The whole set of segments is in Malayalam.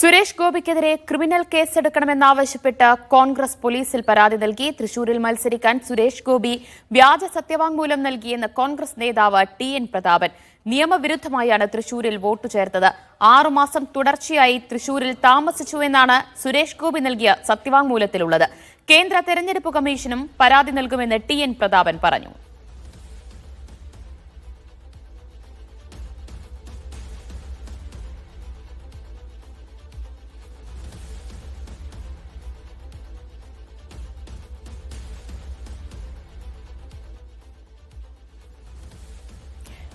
സുരേഷ് ഗോപിക്കെതിരെ ക്രിമിനൽ കേസെടുക്കണമെന്നാവശ്യപ്പെട്ട് കോൺഗ്രസ് പോലീസിൽ പരാതി നൽകി. തൃശൂരിൽ മത്സരിക്കാൻ സുരേഷ് ഗോപി വ്യാജ സത്യവാങ്മൂലം നൽകിയെന്ന് കോൺഗ്രസ് നേതാവ് ടി എൻ പ്രതാപൻ. നിയമവിരുദ്ധമായാണ് തൃശൂരിൽ വോട്ട് ചേർത്തത്. ആറുമാസം തുടർച്ചയായി തൃശൂരിൽ താമസിച്ചുവെന്നാണ് സുരേഷ് ഗോപി നൽകിയ സത്യവാങ്മൂലത്തിലുള്ളത്. കേന്ദ്ര തെരഞ്ഞെടുപ്പ് കമ്മീഷനും പരാതി നൽകുമെന്ന് ടി എൻ പ്രതാപൻ പറഞ്ഞു.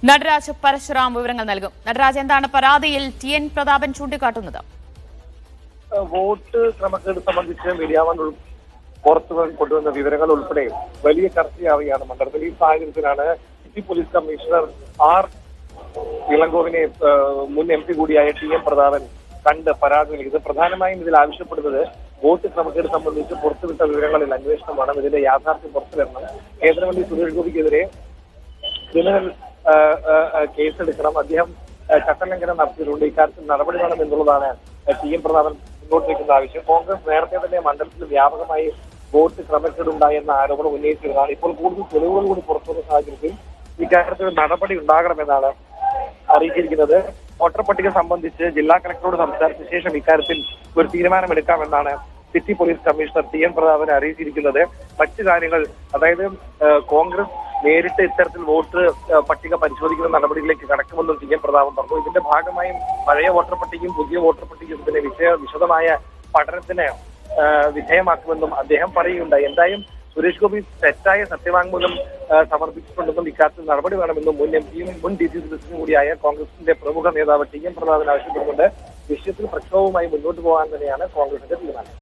നടരാജ് പരശുറാം വിവരങ്ങൾ നൽകും. നടരാജ് എന്താണ് പരാതിയിൽ ടി എൻ പ്രതാപൻ ചൂണ്ടിക്കാട്ടുന്നത്? വോട്ട് ക്രമക്കേട് സംബന്ധിച്ച് മീഡിയാവൻ ഉൾ- പുറത്തു വന്ന് കൊണ്ടുവന്ന വിവരങ്ങൾ ഉൾപ്പെടെ വലിയ ചർച്ചയാവുകയാണ് മണ്ഡലത്തിൽ. ഈ സാഹചര്യത്തിലാണ് സിറ്റി പോലീസ് കമ്മീഷണർ ആർ ഇളങ്കോവിനെ മുൻ എം പി കൂടിയായ ടി എം പ്രതാപൻ കണ്ട് പരാതി നൽകിയത് പ്രധാനമായും ഇതിൽ ആവശ്യപ്പെടുന്നത് വോട്ട് ക്രമക്കേട് സംബന്ധിച്ച് പുറത്തുവിട്ട വിവരങ്ങളിൽ അന്വേഷണം വേണം ഇതിന്റെ യാഥാർത്ഥ്യം പുറത്തു വരണം കേന്ദ്രമന്ത്രി സുരേഷ് ഗോപിക്കെതിരെ ക്രിമിനൽ കേസെടുക്കണം. അദ്ദേഹം ചട്ടലംഘനം നടത്തിയിട്ടുണ്ട്. ഇക്കാര്യത്തിൽ നടപടി വേണം എന്നുള്ളതാണ് ടി എം പ്രതാപൻ മുന്നോട്ട് വയ്ക്കുന്ന ആവശ്യം. കോൺഗ്രസ് നേരത്തെ തന്നെ മണ്ഡലത്തിൽ വ്യാപകമായി വോട്ട് ക്രമക്കേടുണ്ടായെന്ന ആരോപണം ഉന്നയിച്ചിരുന്നതാണ്. ഇപ്പോൾ കൂടുതൽ തെളിവുകൾ കൂടി പുറത്തുവന്ന സാഹചര്യത്തിൽ ഇക്കാര്യത്തിൽ നടപടി ഉണ്ടാകണമെന്നാണ് അറിയിച്ചിരിക്കുന്നത്. വോട്ടർ പട്ടിക സംബന്ധിച്ച് ജില്ലാ കളക്ടറോട് സംസാരിച്ച ശേഷം ഇക്കാര്യത്തിൽ ഒരു തീരുമാനമെടുക്കാമെന്നാണ് city police commissioner T N പ്രതാപനെ അറിയിച്ചിരിക്കുന്നത്. മറ്റു കാര്യങ്ങൾ അതായത് കോൺഗ്രസ് നേരിട്ട് ഇത്തരത്തിൽ വോട്ട് പട്ടിക പരിശോധിക്കുന്ന നടപടികളിലേക്ക് കടക്കുമെന്നും ടി എൻ പ്രതാപൻ പറഞ്ഞു. ഇതിന്റെ ഭാഗമായും പഴയ വോട്ടർ പട്ടികയും പുതിയ വോട്ടർ പട്ടികയും ഇതിന്റെ വിഷയ വിശദമായ പഠനത്തിന് വിധേയമാക്കുമെന്നും അദ്ദേഹം പറയുകയുണ്ടായി. എന്തായാലും സുരേഷ് ഗോപി തെറ്റായ സത്യവാങ്മൂലം സമർപ്പിച്ചിട്ടുണ്ടെന്നും ഇക്കാര്യത്തിൽ നടപടി വേണമെന്നും മുൻ എം പിയും മുൻ ഡി സി സി പ്രസിഡന്റും കൂടിയായ കോൺഗ്രസിന്റെ പ്രമുഖ നേതാവ് ടി എം പ്രതാപൻ ആവശ്യപ്പെടുന്നുണ്ട്. വിഷയത്തിൽ പ്രക്ഷോഭവുമായി മുന്നോട്ട് പോകാൻ തന്നെയാണ് കോൺഗ്രസിന്റെ തീരുമാനം.